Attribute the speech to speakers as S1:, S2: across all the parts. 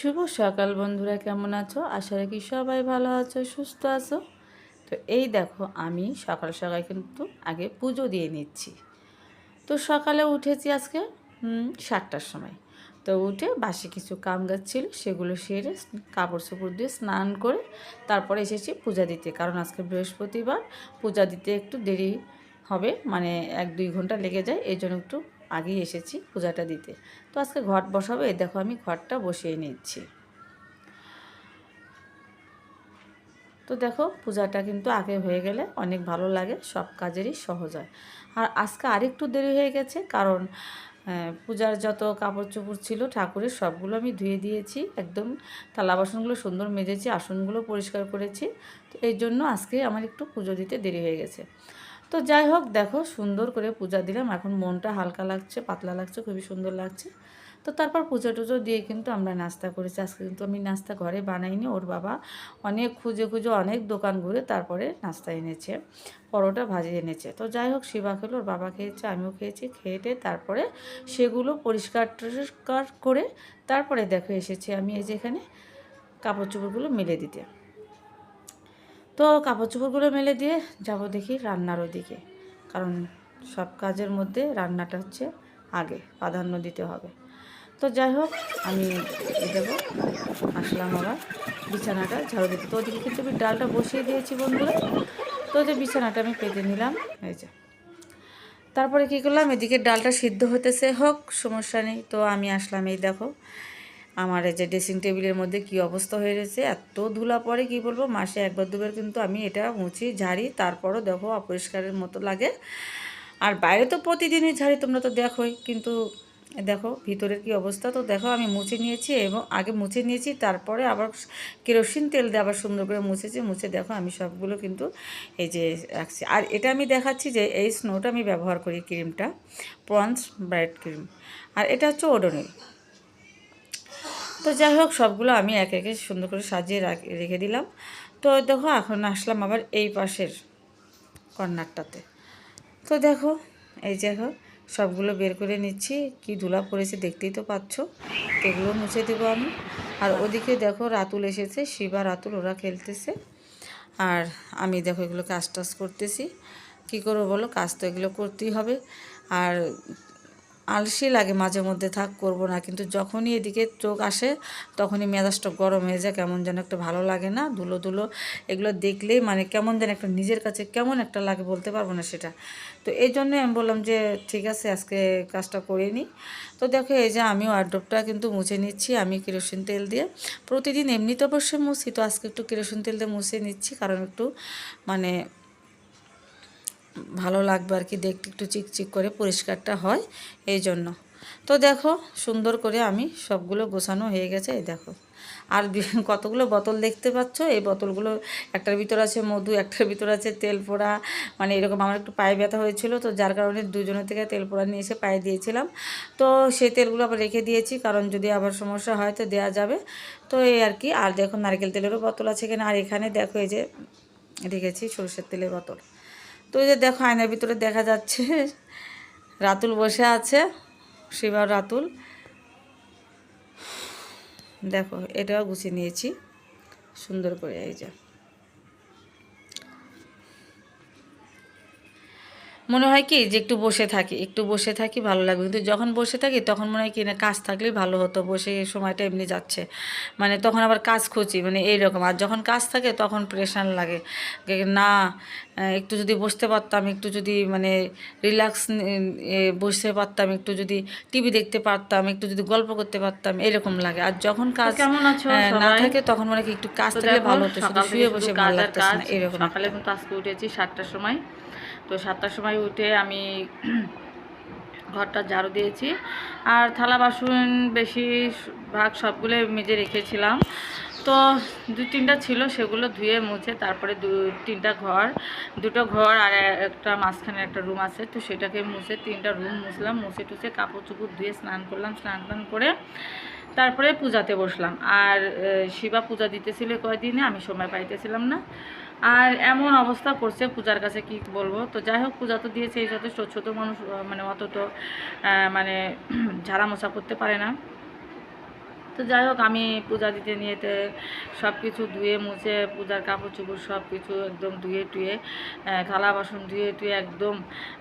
S1: শুভ সকাল বন্ধুরা, কেমন আছো? আশা রাখি সবাই ভালো আছো, সুস্থ আছো। তো এই দেখো, আমি সকাল সকাল কিন্তু আগে পুজো দিয়ে নিচ্ছি। তো সকালে উঠেছি আজকে সাতটার সময়। তো উঠে বাসি কিছু কাম গাছ ছিল, সেগুলো সেরে কাপড় চোপড় দিয়ে স্নান করে তারপরে এসেছি পূজা দিতে। কারণ আজকে বৃহস্পতিবার, পূজা দিতে একটু দেরি হবে মানে এক দুই ঘণ্টা লেগে যায়, এই জন্য একটু আগেই এসেছি পূজাটা দিতে। তো আজকে ঘট বসাবে, দেখো আমি ঘরটা বসিয়ে নিচ্ছি। তো দেখো, পূজাটা কিন্তু আগে হয়ে গেলে অনেক ভালো লাগে, সব কাজেরই সহজ হয়। আর আজকে আরেকটু দেরি হয়ে গেছে, কারণ পূজার যত কাপড় চোপড় ছিল, ঠাকুরের সবগুলো আমি ধুয়ে দিয়েছি, একদম থালা বাসনগুলো সুন্দর মেজেছি, আসনগুলো পরিষ্কার করেছি। তো এই জন্য আজকে আমার একটু পুজো দিতে দেরি হয়ে গেছে। তো যাই হোক, দেখো সুন্দর করে পূজা দিলাম। এখন মনটা হালকা লাগছে, পাতলা লাগছে, খুবই সুন্দর লাগছে। তো তারপর পুজো টুজো দিয়ে কিন্তু আমরা নাস্তা করেছি। আজকে কিন্তু আমি নাস্তা ঘরে বানাইনি, ওর বাবা অনেক খুঁজে খুঁজে অনেক দোকান ঘুরে তারপরে নাস্তা এনেছে, পরোটা ভাজি এনেছে। তো যাই হোক, শিবা খেলো, ওর বাবা খেয়েছে, আমিও খেয়েছি, খেয়ে তারপরে সেগুলো পরিষ্কার টরিষ্কার করে তারপরে দেখো এসেছি আমি এই যে এখানে কাপড় চোপড়গুলো মেলে দিতে। তো কাপড় চোপড়গুলো মেলে দিয়ে যাব দেখি রান্নার ওদিকে কারণ সব কাজের মধ্যে রান্নাটা হচ্ছে আগে, প্রাধান্য দিতে হবে। তো যাই হোক, আমি দেবো। আসলাম আবার। বিছানাটা ঝাড়ু দিতে। তো ওদিকে কিন্তু আমি ডালটা বসিয়ে দিয়েছি বন্ধুরা। তো ওদের বিছানাটা আমি পেতে নিলাম, এই যে। তারপরে কী করলাম? এদিকে ডালটা সিদ্ধ হতেছে হোক, সমস্যা নেই। তো আমি আসলাম, এই দেখো। আমার এই যে ড্রেসিং টেবিলের মধ্যে কি অবস্থা হয়ে রয়েছে, এত ধুলা পরে কি বলব? মাসে একবার দুবার কিন্তু আমি এটা মুছি, ঝাড়ি, তারপরও দেখো অপরিষ্কারের মতো লাগে। আর বাইরে তো প্রতিদিনই ঝাড়ি, তোমরা তো দেখোই, কিন্তু দেখো ভিতরের কি অবস্থা? তো দেখো আমি মুছে নিয়েছি এবং আগে মুছে নিয়েছি, তারপরে আবার কেরোসিন তেল দিয়ে আবার সুন্দর করে মুছেছি, মুছে দেখো আমি সবগুলো কিন্তু এই যে রাখছি। আর এটা আমি দেখাচ্ছি যে এই স্নোটা আমি ব্যবহার করি ক্রিমটা প্রন্স ব্রাইট ক্রিম আর এটা হচ্ছে ওডোনিল তো যাই হোক, সবগুলো আমি একে একে সুন্দর করে সাজিয়ে রাখ- দিলাম। তো দেখো, এখন আসলাম আবার এই পাশের কর্নারটাতে। তো দেখো, এই দেখো, সবগুলো বের করে নিচ্ছি। কি ধুলা পড়েছে দেখতেই তো পাচ্ছ। এগুলো মুছে দেবো আমি। আর ওদিকে দেখো, রাতুল এসেছে। শিবা, রাতুল, ওরা খেলতেছে। আর আমি দেখো, এগুলো কাজ টাজ করতেছি। কী করব বলো? কাজ তো এগুলো করতেই হবে। আর আলসি লাগে মাঝে মধ্যে, থাক, করব না। কিন্তু যখনই এদিকে চোখ আসে, তখনই মেজাজটা গরম হয়ে যায়, কেমন যেন একটা ভালো লাগে না, ধুলো ধুলো। এগুলো দেখলেই মানে কেমন যেন একটা নিজের কাছে কেমন একটা লাগে, বলতে পারব না সেটা। তো এই জন্যই আমি বললাম যে, ঠিক আছে, আজকে কাজটা করে নিই তো দেখো, এই যে আমি ওয়ার্ড্রপটা কিন্তু মুছে নিচ্ছি, আমি কেরোসিন তেল দিয়ে। প্রতিদিন এমনি তো অবশ্যই মুছি, তো আজকে একটু কেরোসিন তেল দিয়ে মুছে নিচ্ছি, কারণ একটু মানে ভালো লাগবে আর কি, দেখতে একটু চিকচিক করে পরিষ্কারটা হয় এই জন্য তো দেখো, সুন্দর করে আমি সবগুলো গোছানো হয়ে গেছে, এই দেখো। আর কতগুলো বোতল দেখতে পাচ্ছ? এই বোতলগুলো, একটার ভিতর আছে মধু, একটার ভিতর আছে তেল পোড়া। মানে এরকম আমার একটু পায়ে ব্যথা হয়েছিল, তো যার কারণে দুজনের থেকে তেল পোড়া নিয়ে এসে পায়ে দিয়েছিলাম। তো সেই তেলগুলো আবার রেখে দিয়েছি, কারণ যদি আবার সমস্যা হয় তো দেওয়া যাবে। তো এই আর কি, আর দেখো নারকেল তেলেরও বোতল আছে এখানে। আর এখানে দেখো এই যে রেখেছি সরষের তেলের বোতল। তো ওই যে দেখো আয়নার ভিতরে দেখা যাচ্ছে রাতুল বসে আছে শিবা রাতুল। দেখো, এটাও গুছিয়ে নিয়েছি, সুন্দর করে এই যে। মনে হয় কি যে একটু বসে থাকি একটু বসে থাকি ভালো লাগবে। কিন্তু যখন বসে থাকি তখন মনে হয় কি না কাজ থাকলেই ভালো হতো বসে সময়টা এমনি যাচ্ছে। মানে তখন আবার কাজ খুঁজি মানে এইরকম। আর যখন কাজ থাকে তখন প্রেশান লাগে। না একটু যদি বসতে পারতাম একটু যদি মানে রিল্যাক্স বসতে পারতাম একটু যদি টিভি দেখতে পারতাম একটু যদি গল্প করতে পারতাম এরকম লাগে। আর যখন কাজ
S2: কেমন আছো
S1: না থাকে তখন মনে হয় কি একটু কাজ থাকলে ভালো হতো। শুধু শুয়ে বসে
S2: কাজ
S1: ভালো
S2: কাজ।
S1: এরকম।
S2: সকালে কিন্তু আজকে উঠেছি সাতটার সময়। তো সাতটার সময় উঠে আমি ঘরটা ঝাড়ু দিয়েছি। আর থালা, বাসন বেশি ভাগ সবগুলো মেজে রেখেছিলাম। তো দু তিনটা ছিল, সেগুলো ধুয়ে মুছে তারপরে দু তিনটা ঘর, দুটো ঘর আর একটা মাঝখানে একটা রুম আছে। তো সেটাকে মুছে তিনটা রুম মুছলাম, মুছে টুছে কাপড় চুপড় ধুয়ে স্নান করলাম, স্নান টান করে তারপরে পূজাতে বসলাম। আর শিবা পূজা দিতেছিল কয়দিনে, আমি সময় পাইতেছিলাম না। আর এমন অবস্থা করছে পূজার কাছে কি বলব? তো যাই হোক পূজা তো দিয়েছে, এই যথেষ্ট ছোটো মানুষ মানে অত তো মানে ঝাড়া মোছা করতে পারে না।
S1: তো যাই হোক আমি পূজা দিতে নিয়েতে সব কিছু ধুয়ে, মুছে, পূজার কাপড় চোপড় সব কিছু একদম ধুয়ে টুয়ে থালা বাসন ধুয়ে টুয়ে একদম,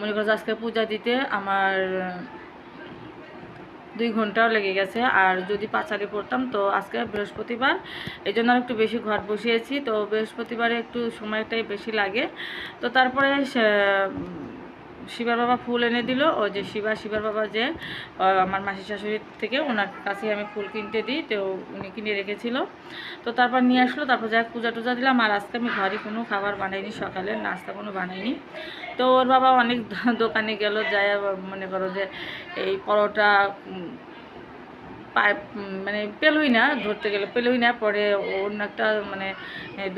S1: মনে করছ আজকে পূজা দিতে আমার দুই ঘন্টাও লেগে গেছে। আর যদি পাঁচালি পড়তাম, তো আজকে বৃহস্পতিবার এই জন্য একটু বেশি ঘর বসিয়েছি। তো বৃহস্পতিবারে একটু সময়টাই বেশি লাগে। তো তারপরে শিবার বাবা ফুল এনে দিল। ও যে শিবা শিবার বাবা যে আমার মাসি শাশুড়ির থেকে ওনার কাছে আমি ফুল কিনতে দিই তো উনি কিনে রেখেছিল। তো তারপর নিয়ে আসলো তারপর যাই পূজা টুজা দিলাম। আর আজকে আমি ঘরে কোনো খাবার বানাইনি সকালে নাস্তা কোনো বানাইনি। তো ওর বাবা অনেক দোকানে গেল যাই মনে করো যে এই পরোটা উম, মানে পেলই না ধরতে গেলে পেলই না পরে অন্য একটা মানে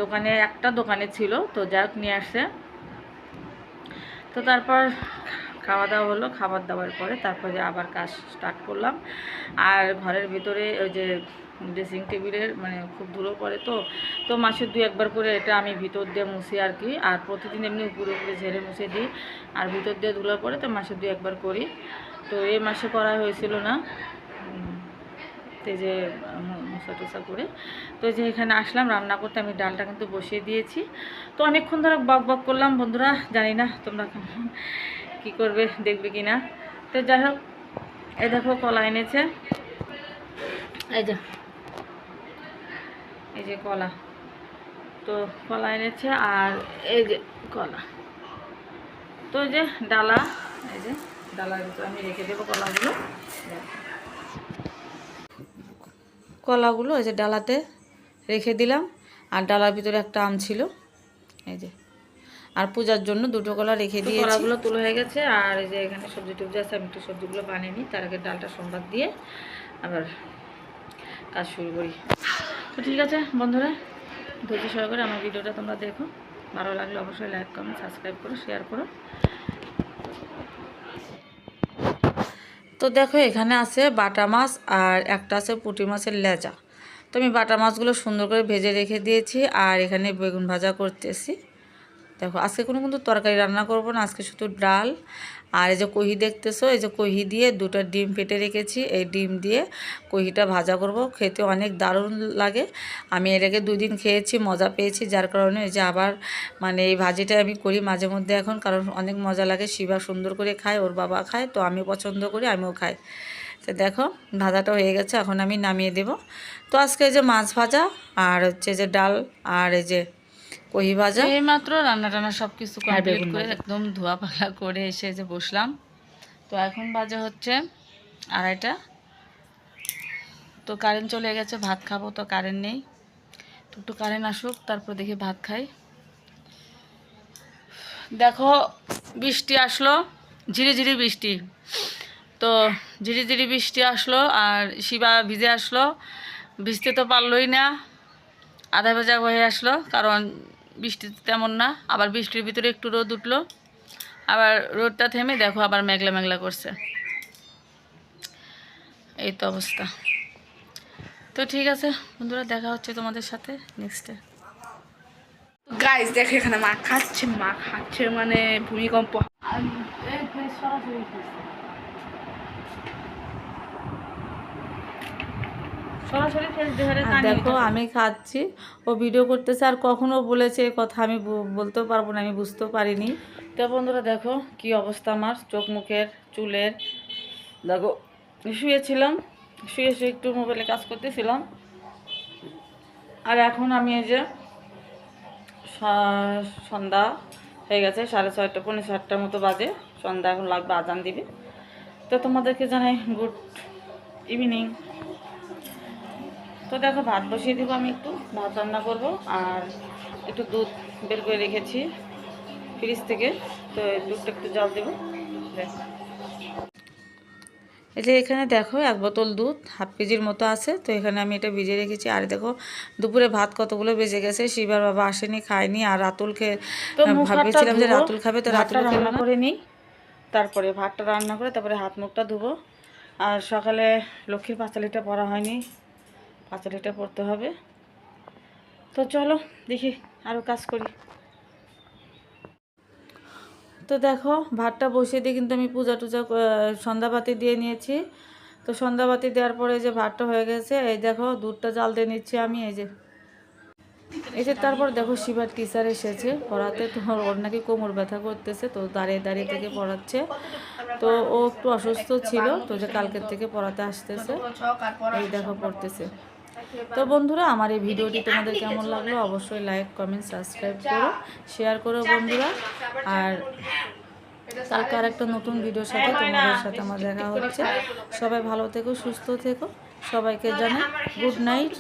S1: দোকানে একটা দোকানে ছিল। তো যাই হোক নিয়ে আসছে। তো তারপর খাওয়া দাওয়া হলো খাবার দাবার পরে তারপরে আবার কাজ স্টার্ট করলাম। আর ঘরের ভিতরে ওই যে ড্রেসিং টেবিলের মানে খুব ধুলো পড়ে তো তো মাসে দু একবার করে এটা আমি ভিতর দিয়ে মুছি আর কি। আর প্রতিদিন এমনি উপরে উপরে ঝেড়ে মুছে দিই। আর ভিতর দিয়ে ধুলো পড়ে তো মাসে দু একবার করি। তো এই মাসে করা হয়েছিল না। তো এই যে মশা টসা করে। তো যে এখানে আসলাম, রান্না করতে আমি ডালটা কিন্তু বসিয়ে দিয়েছি। তো অনেকক্ষণ ধরে বক বক করলাম, বন্ধুরা, জানি না তোমরা কী করবে, দেখবে কি না তো যাই হোক, এই দেখো কলা এনেছে। এই যে এই যে কলা। তো কলা এনেছে আর এই যে কলা। তো যে ডালা, এই যে ডালার ভিতরে আমি রেখে দেবো কলাগুলো।
S2: কলাগুলো এই যে ডালাতে রেখে দিলাম। আর ডালার ভিতরে একটা আম ছিল। এই যে। আর পূজার জন্য দুটো কলা রেখে দিয়ে
S1: কলাগুলো তুলে হয়ে গেছে। আর এই যে এখানে সবজি টবজি আছে আমি একটু সবজিগুলো বানিয়ে নিই। তার আগে ডালটা সোমবার দিয়ে আবার কাজ শুরু করি। তো ঠিক আছে বন্ধুরা ধৈর্য সহকারে আমার ভিডিওটা তোমরা দেখো। ভালো লাগলে অবশ্যই লাইক কমেন্ট সাবস্ক্রাইব করো শেয়ার করো।
S2: তো দেখো এখানে আছে বাটা মাছ আর একটা আছে পুঁটি মাছের লেজা তো আমি বাটা মাছগুলো সুন্দর করে ভেজে রেখে দিয়েছি আর এখানে বেগুন ভাজা করতেছি। দেখো, আজকে কোনো কিন্তু তরকারি রান্না করব না, আজকে শুধু ডাল আর এই যে কহি দেখতেছো, এই যে কহি দিয়ে দুটো ডিম ফেটে রেখেছি। এই ডিম দিয়ে কহিটা ভাজা করব। খেতে অনেক দারুণ লাগে। আমি এর আগে দুই দিন খেয়েছি, মজা পেয়েছি। যার কারণে এই যে আবার মানে এই ভাজিটা আমি করি মাঝে মধ্যে এখন, কারণ অনেক মজা লাগে। শিবা সুন্দর করে খায়, ওর বাবা খায়, তো আমি পছন্দ করি, আমিও খাই। তো দেখো, ভাজাটা হয়ে গেছে, এখন আমি নামিয়ে দেব। তো আজকে এই যে মাছ ভাজা, আর হচ্ছে যে ডাল, আর এই যে কহি ভাজা
S1: এই মাত্র রান্না টান্না সব কিছু কমপ্লিট করে একদম ধোয়া পালা করে এসে যে বসলাম। তো এখন বাজে হচ্ছে আড়াইটা। তো কারেন্ট চলে গেছে ভাত খাব তো কারেন্ট নেই। তো একটু কারেন্ট আসুক তারপর দেখি ভাত খাই। দেখো বৃষ্টি আসলো ঝিরিঝিরি বৃষ্টি। তো ঝিরিঝিরি বৃষ্টি আসলো আর শিবা ভিজে আসলো। ভিজতে তো পারলোই না আধা ভেজা হয়ে আসলো কারণ বৃষ্টি তো তেমন না আবার বৃষ্টির ভিতরে একটু রোদ উঠল। আবার রোদটা থেমে দেখো আবার মেঘলা মেঘলা করছে। এই তো অবস্থা। তো ঠিক আছে বন্ধুরা দেখা হচ্ছে তোমাদের সাথে নেক্সটে
S3: গাইস দেখে এখানে মা খাচ্ছে মা খাচ্ছে মানে ভূমিকম্প।
S1: সরাসরি
S2: দেখো আমি খাচ্ছি। ও ভিডিও করতেছে আর কখনো বলেছে কথা আমি বলতেও পারব না আমি বুঝতেও পারিনি।
S1: তো বন্ধুরা দেখো কি অবস্থা আমার চোখ মুখের চুলের। দেখো শুয়েছিলাম শুয়ে শুয়ে একটু মোবাইলে কাজ করতেছিলাম। আর এখন আমি এই যে সন্ধ্যা হয়ে গেছে সাড়ে ছয়টা পনেরো সাতটার মতো বাজে। সন্ধ্যা এখন লাগবে আজান দিবে। তো তোমাদেরকে জানাই গুড ইভিনিং। তো দেখো ভাত বসিয়ে দেবো আমি একটু। ভাত রান্না করব আর একটু দুধ বের করে রেখেছি ফ্রিজ থেকে। তো দুধটা একটু জল দেবো।
S2: এই যে এখানে দেখো এক বোতল দুধ হাফ কেজির মতো আছে। তো এখানে আমি এটা ভিজে রেখেছি। আর দেখো দুপুরে ভাত কতগুলো বেজে গেছে শিবার বাবা আসেনি খায়নি আর রাতুল খেয়ে ভাবছিলাম যে রাতুল খাবে তো রাতুল
S1: রান্না করে নিই। তারপরে ভাতটা রান্না করে তারপরে হাত মুখটা ধুবো। আর সকালে লক্ষ্মীর পাঁচালিটা পরা হয়নি। পাঁচালিটা পড়তে হবে। তো চলো, দেখি আরও কাজ করি।
S2: তো দেখো, ভাতটা বসিয়ে দিয়ে কিন্তু আমি পূজা টুজা সন্ধ্যাবাতি দিয়ে নিয়েছি।
S1: তো সন্ধ্যাবাতি দেওয়ার পরে যে ভাতটা হয়ে গেছে, এই দেখো, দুধটা জাল দিয়ে নিচ্ছি আমি, এই যে। এই যে তারপর দেখো, শিবার টিচার এসেছে পড়াতে, তো ওর নাকি কোমর ব্যথা করতেছে, তো দাঁড়িয়ে দাঁড়িয়ে থেকে পড়াচ্ছে। তো ও একটু অসুস্থ ছিল, তো যে কালকের থেকে পড়াতে আসতেছে, এই দেখো, পড়তেছে। তো বন্ধুরা, আমার এই ভিডিওটি তোমাদের কেমন লাগল অবশ্যই লাইক কমেন্ট সাবস্ক্রাইব করো শেয়ার করো বন্ধুরা। আর কালকে আর একটা নতুন ভিডিওর সাথে তোমাদের সাথে আমার দেখা হচ্ছে। সবাই ভালো থেকো, সুস্থ থেকো। সবাইকে জানাই গুড নাইট